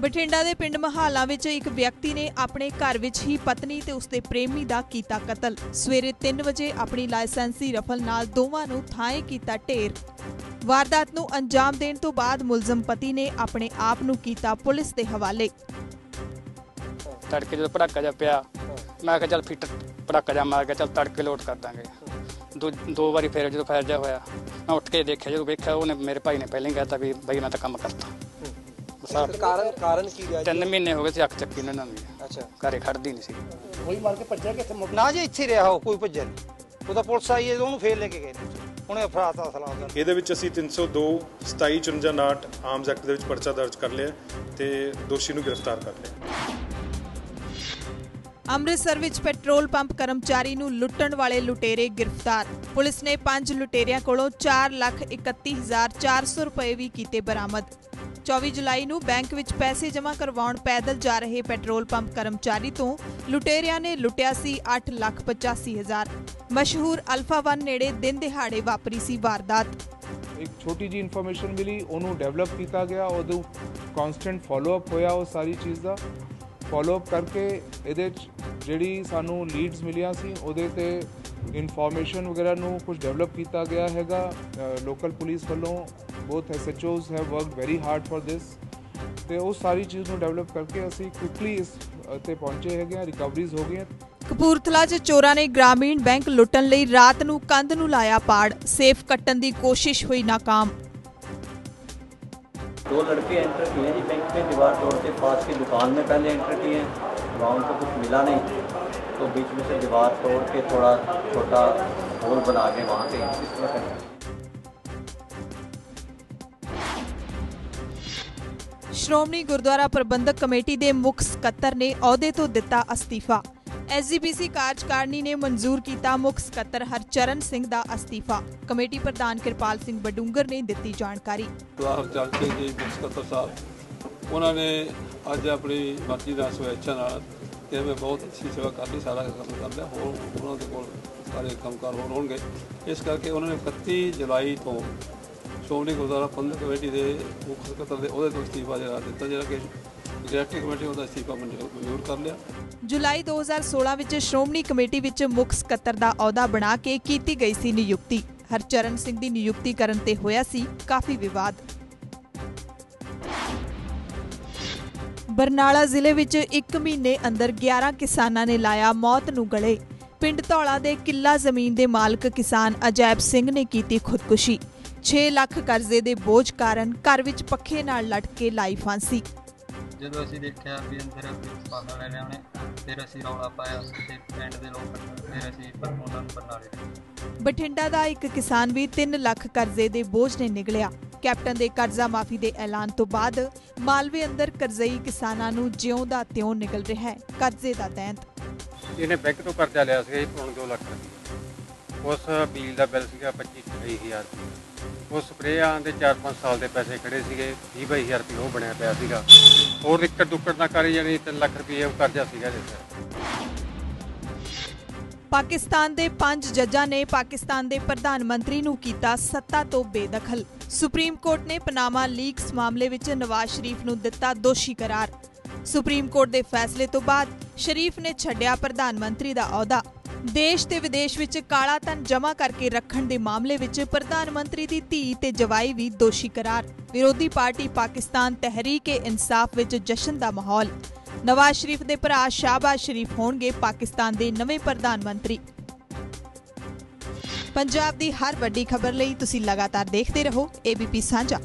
ਬਠਿੰਡਾ ਦੇ ਪਿੰਡ ਮਹਾਲਾ ਵਿੱਚ ਇੱਕ ਵਿਅਕਤੀ ਨੇ ਆਪਣੇ ਘਰ ਵਿੱਚ ਹੀ ਪਤਨੀ ਤੇ ਉਸਦੇ ਪ੍ਰੇਮੀ ਦਾ ਕੀਤਾ ਕਤਲ। ਸਵੇਰੇ 3 ਵਜੇ ਆਪਣੀ ਲਾਇਸੈਂਸੀ ਰਫਲ ਨਾਲ ਦੋਵਾਂ ਨੂੰ ਥਾਏ ਕੀਤਾ ਢੇਰ। ਵਾਰਦਾਤ ਨੂੰ ਅੰਜਾਮ ਦੇਣ ਤੋਂ ਬਾਅਦ ਮੁਲਜ਼ਮ ਪਤੀ ਨੇ ਆਪਣੇ ਆਪ ਨੂੰ ਕੀਤਾ ਪੁਲਿਸ ਦੇ ਹਵਾਲੇ। ਤੜਕੇ ਜਦੋਂ ਪੜਾਕਾ ਜਾ ਪਿਆ, ਮੈਂ ਕਿਹਾ ਚੱਲ ਫਿੱਟ ਪੜਾਕਾ ਜਾ ਮਾਰ ਕੇ ਚੱਲ ਤੜਕੇ ਲੋਡ ਕਰ ਦਾਂਗੇ। ਦੋ ਦੋ ਵਾਰੀ ਫੇਰ ਜਦੋਂ ਫੈਰ ਜਾ ਹੋਇਆ, ਮੈਂ ਉੱਠ ਕੇ ਦੇਖਿਆ, ਜਦੋਂ ਵੇਖਿਆ ਉਹਨੇ ਮੇਰੇ ਭਾਈ ਨੇ ਪਹਿਲਾਂ ਹੀ ਕਹਿਤਾ ਵੀ ਬਈ ਮੈਂ ਤਾਂ ਕੰਮ ਕਰਤਾ। ਬਸ ਕਾਰਨ ਕਾਰਨ ਕੀ ਰਿਹਾ ਤਿੰਨ ਮਹੀਨੇ ਹੋ ਗਏ ਸੀ ਅੱਖ ਚੱਕੀ ਉਹਨਾਂ ਨੂੰ ਅੱਛਾ। ਘਰੇ ਖੜਦੀ ਨਹੀਂ ਸੀ। ਨਾ ਜੀ ਇੱਥੇ ਰਿਹਾ ਉਹ ਕੋਈ ਭੱਜਿਆ ਨਹੀਂ। ਉਹ ਤਾਂ ਪੁਲਿਸ ਆਈ ਹੈ ਉਹਨੂੰ ਫੇਰ ਲੈ ਕੇ ਗਏ ਨੇ। ਉਹਨੇ ਅਫਰਾਤ ਅਸਲਾ ਉਹਦਾ ਇਹਦੇ ਵਿੱਚ ਅਸੀਂ 302 2759 ਆਰਮਸ ਐਕਟ ਦੇ ਵਿੱਚ ਪਰਚਾ ਦਰਜ ਕਰ ਲਿਆ ਤੇ ਦੋਸ਼ੀ ਨੂੰ ਗ੍ਰਿਫਤਾਰ ਕਰ ਲਿਆ। ਅੰਮ੍ਰਿਤਸਰ ਵਿੱਚ ਪੈਟਰੋਲ ਪੰਪ ਕਰਮਚਾਰੀ ਨੂੰ ਲੁੱਟਣ ਵਾਲੇ ਲੁਟੇਰੇ ਗ੍ਰਿਫਤਾਰ। ਪੁਲਿਸ ਨੇ ਪੰਜ ਲੁਟੇਰਿਆਂ ਕੋਲੋਂ 431400 ਰੁਪਏ ਵੀ ਕੀਤੇ ਬਰਾਮਦ। 24 ਜੁਲਾਈ ਨੂੰ ਬੈਂਕ ਵਿੱਚ ਪੈਸੇ ਜਮ੍ਹਾਂ ਕਰਵਾਉਣ ਪੈਦਲ ਜਾ ਰਹੇ ਪੈਟਰੋਲ ਪੰਪ ਕਰਮਚਾਰੀ ਤੋਂ ਲੁਟੇਰਿਆਂ ਨੇ ਲੁੱਟਿਆ ਸੀ 885000 ਮਸ਼ਹੂਰ ਅਲਫਾ 1 ਨੇੜੇ ਦਿਨ ਦਿਹਾੜੇ ਵਾਪਰੀ ਸੀ ਵਾਰਦਾਤ। ਇੱਕ ਛੋਟੀ ਜੀ ਇਨਫੋਰਮੇਸ਼ਨ ਮਿਲੀ, ਉਹਨੂੰ ਡਿਵੈਲਪ ਕੀਤਾ ਗਿਆ ਉਹਨੂੰ ਕਨਸਟੈਂਟ ਫਾਲੋਅਪ ਹੋਇਆ ਉਹ ਸਾਰੀ ਚੀਜ਼ ਦਾ। ਫਾਲੋਅਪ ਕਰਕੇ ਇਹਦੇ ਜਿਹੜੀ ਸਾਨੂੰ ਲੀਡਸ ਮਿਲੀਆਂ ਸੀ, ਉਹਦੇ ਤੇ ਇਨਫੋਰਮੇਸ਼ਨ ਵਗੈਰਾ ਨੂੰ ਕੁਝ ਡਿਵੈਲਪ ਕੀਤਾ ਗਿਆ ਹੈਗਾ। ਲੋਕਲ ਪੁਲਿਸ ਵੱਲੋਂ both SHOs have worked very hard for this ਤੇ ਉਹ ਸਾਰੀ ਚੀਜ਼ ਨੂੰ ਡਿਵੈਲਪ ਕਰਕੇ ਅਸੀਂ ਕੁਇਕਲੀ ਇਸ ਤੇ ਪਹੁੰਚੇ ਹੈਗੇ ਆ ਰਿਕਵਰੀਜ਼ ਹੋ ਗਈਆਂ। ਕਪੂਰਥਲਾ 'ਚ ਚੋਰਾਂ ਨੇ ਗ੍ਰਾਮੀਣ ਬੈਂਕ ਲੁੱਟਣ ਲਈ ਰਾਤ ਨੂੰ ਕੰਧ ਨੂੰ ਲਾਇਆ ਪਾੜ ਸੇਫ ਕੱਟਣ ਦੀ ਕੋਸ਼ਿਸ਼ ਹੋਈ ਨਾਕਾਮ। दो लड़के एंटर किए हैं जी बैंक में दीवार तोड़ के पास की दुकान में पहले एंटर किए हैं गाँव को कुछ तो बीच में से दीवार तोड़ के थोड़ा छोटा होल बना के वहाँ पे इस तरह करना ਸ਼੍ਰੋਮਣੀ ਗੁਰਦੁਆਰਾ ਪ੍ਰਬੰਧਕ ਕਮੇਟੀ ਦੇ ਮੁਖ ਸਕੱਤਰ ਨੇ ਅਹੁਦੇ ਤੋਂ ਦਿੱਤਾ ਅਸਤੀਫਾ। ਐਸਜੀਪੀਸੀ ਕਾਰਜਕਾਰਨੀ ਨੇ ਮਨਜ਼ੂਰ ਕੀਤਾ ਮੁਖ ਸਕੱਤਰ ਹਰਚਰਨ ਸਿੰਘ ਦਾ ਅਸਤੀਫਾ। ਕਮੇਟੀ ਪ੍ਰਧਾਨ ਕਿਰਪਾਲ ਸਿੰਘ ਬਡੂੰਗਰ ਨੇ ਦਿੱਤੀ ਜਾਣਕਾਰੀ। ਹਰਚਰਨ ਸਿੰਘ ਜੀ ਮੁਖ ਸਕੱਤਰ ਸਾਹਿਬ ਉਹਨਾਂ ਨੇ ਅੱਜ ਆਪਣੀ ਮਰਜ਼ੀ ਦਾ ਸਵੈਚਾ ਨਾਲ ਤੇ ਮੈਂ ਬਹੁਤ ਅੱਛੀ ਸੇਵਾ ਕਰਨੀ ਸਾਰਾ ਕੰਮ ਕਰਦਾ, ਹੋਰ ਉਹਨਾਂ ਦੇ ਕੋਲ ਸਾਰੇ ਕੰਮਕਾਰ ਹੋਰ ਹੋਣਗੇ। ਇਸ ਕਰਕੇ ਉਹਨਾਂ ਨੇ 31 ਜੁਲਾਈ ਤੋਂ ਸ਼੍ਰੋਮਣੀ ਗੁਰਦੁਆਰਾ ਪ੍ਰਬੰਧਕ ਕਮੇਟੀ ਦੇ ਮੁੱਖ ਸਕੱਤਰ ਦੇ ਉਹਦੇ ਤੋਂ ਅਸਤੀਫਾ ਜਿਹੜਾ ਦਿੱਤਾ ਜਿਹੜਾ ਕਿ ਡਾਇਰੈਕਟਿਵ ਕਮੇਟੀ ਉਹਦਾ ਅਸਤੀਫਾ ਮਨਜ਼ੂਰ ਕਰ ਲਿਆ। ਜੁਲਾਈ 2016 ਵਿੱਚ ਸ਼੍ਰੋਮਣੀ ਕਮੇਟੀ ਵਿੱਚ ਮੁੱਖ ਸਕੱਤਰ ਦਾ ਅਹੁਦਾ ਬਣਾ ਕੇ ਕੀਤੀ ਗਈ ਸੀ ਨਿਯੁਕਤੀ। ਹਰਚਰਨ ਸਿੰਘ ਦੀ ਨਿਯੁਕਤੀ ਕਰਨ ਤੇ ਹੋਇਆ ਸੀ ਕਾਫੀ ਵਿਵਾਦ। ਬਰਨਾਲਾ ਜ਼ਿਲ੍ਹੇ ਵਿੱਚ 1 ਮਹੀਨੇ ਅੰਦਰ 11 ਕਿਸਾਨਾਂ ਨੇ ਲਾਇਆ ਮੌਤ ਨੂੰ ਗਲੇ। ਪਿੰਡ ਧੌਲਾ ਦੇ ਕਿੱਲਾ ਜ਼ਮੀਨ ਦੇ ਮਾਲਕ ਕਿਸਾਨ ਅਜੈਬ ਸਿੰਘ ਨੇ ਕੀਤੀ ਖੁਦਕੁਸ਼ੀ। 6 ਲੱਖ ਕਰਜ਼ੇ ਦੇ ਬੋਝ ਕਾਰਨ ਘਰ ਵਿੱਚ ਪੱਖੇ ਨਾਲ ਲਟਕ ਕੇ ਲਾਈ ਫਾਂਸੀ। ਜਦੋਂ ਅਸੀਂ ਦੇਖਿਆ ਵੀ ਅੰਦਰ ਪਾਸਾ ਲੈ ਲਿਆ ਉਹਨੇ ਫਿਰ ਅਸੀਂ ਰੌਲਾ ਪਾਇਆ ਤੇ ਪਿੰਡ ਦੇ ਲੋਕ ਫਿਰ ਅਸੀਂ ਉਹਨਾਂ ਨੂੰ ਬਰਨਾਲੇ। ਬਠਿੰਡਾ ਦਾ ਇੱਕ ਕਿਸਾਨ ਵੀ 3 ਲੱਖ ਕਰਜ਼ੇ ਦੇ ਬੋਝ ਨੇ ਨਿਗਲਿਆ। ਕੈਪਟਨ ਦੇ ਕਰਜ਼ਾ ਮਾਫੀ ਦੇ ਐਲਾਨ ਤੋਂ ਬਾਅਦ ਮਾਲਵੇ ਅੰਦਰ ਕਰਜ਼ਈ ਕਿਸਾਨਾਂ ਨੂੰ ਜਿਉਂ ਦਾ ਤਿਉਂ ਨਿਗਲ ਰਿਹਾ ਹੈ ਕਰਜ਼ੇ ਦਾ ਦੈਂਤ। ਇਹਨੇ ਬੈਂਕ ਤੋਂ ਕਰਜ਼ਾ ਲਿਆ ਜੀ ਪੌਣ ਦੋ ਲੱਖ ਰੁਪਏ। ਉਸ ਬਿਜਲੀ ਦਾ ਬਿੱਲ ਸੀਗਾ 25 23000 ਰੁਪਏ। ਉਸ ਸਪਰੇਆਂ ਦੇ 4-5 ਸਾਲ ਦੇ ਪੈਸੇ ਖੜੇ ਸੀਗੇ 20-22000 ਰੁਪਏ ਉਹ ਬਣਿਆ ਪਿਆ ਸੀਗਾ। ਹੋਰ ਇੱਕੜ ਦੁੱਕੜ ਨਾ ਕਰੀ ਜਾਣੀ 3 ਲੱਖ ਰੁਪਏ ਉਹ ਕਰਜ਼ਾ ਸੀਗਾ ਜਿਸ ਪਾਕਿਸਤਾਨ ਦੇ ਪੰਜ ਜੱਜਾਂ ਨੇ ਪਾਕਿਸਤਾਨ ਦੇ ਪ੍ਰਧਾਨ ਮੰਤਰੀ ਨੂੰ ਕੀਤਾ ਸੱਤਾ ਤੋਂ ਬੇਦਖਲ। ਸੁਪਰੀਮ ਕੋਰਟ ਨੇ ਪਨਾਮਾ ਲੀਕਸ ਮਾਮਲੇ ਵਿੱਚ ਨਵਾਜ਼ ਸ਼ਰੀਫ ਨੂੰ ਦਿੱਤਾ ਦੋਸ਼ੀ ਕਰਾਰ। ਸੁਪਰੀਮ ਕੋਰਟ ਦੇ ਫੈਸਲੇ ਤੋਂ ਬਾਅਦ ਸ਼ਰੀਫ ਨੇ ਛੱਡਿਆ ਪ੍ਰਧਾਨ ਮੰਤਰੀ ਦਾ ਅਹੁਦਾ। ਦੇਸ਼ ਤੇ ਵਿਦੇਸ਼ ਵਿੱਚ ਕਾਲਾ ਧਨ ਜਮ੍ਹਾਂ ਕਰਕੇ ਰੱਖਣ ਦੇ ਮਾਮਲੇ ਵਿੱਚ ਪ੍ਰਧਾਨ ਮੰਤਰੀ ਦੀ ਧੀ ਤੇ ਜਵਾਈ ਵੀ ਦੋਸ਼ੀ ਕਰਾਰ। ਵਿਰੋਧੀ ਪਾਰਟੀ ਪਾਕਿਸਤਾਨ ਤਹਿਰੀਕ-ਏ-ਇਨਸਾਫ ਵਿੱਚ ਜਸ਼ਨ ਦਾ ਮਾਹੌਲ। ਨਵਾਜ਼ ਸ਼ਰੀਫ ਦੇ ਭਰਾ ਸ਼ਾਹਬਾਜ਼ ਸ਼ਰੀਫ ਹੋਣਗੇ ਪਾਕਿਸਤਾਨ ਦੇ ਨਵੇਂ ਪ੍ਰਧਾਨ ਮੰਤਰੀ। ਪੰਜਾਬ ਦੀ ਹਰ ਵੱਡੀ ਖਬਰ ਲਈ ਤੁਸੀਂ ਲਗਾਤਾਰ ਦੇਖਦੇ ਰਹੋ ABP ਸਾਂਝਾ।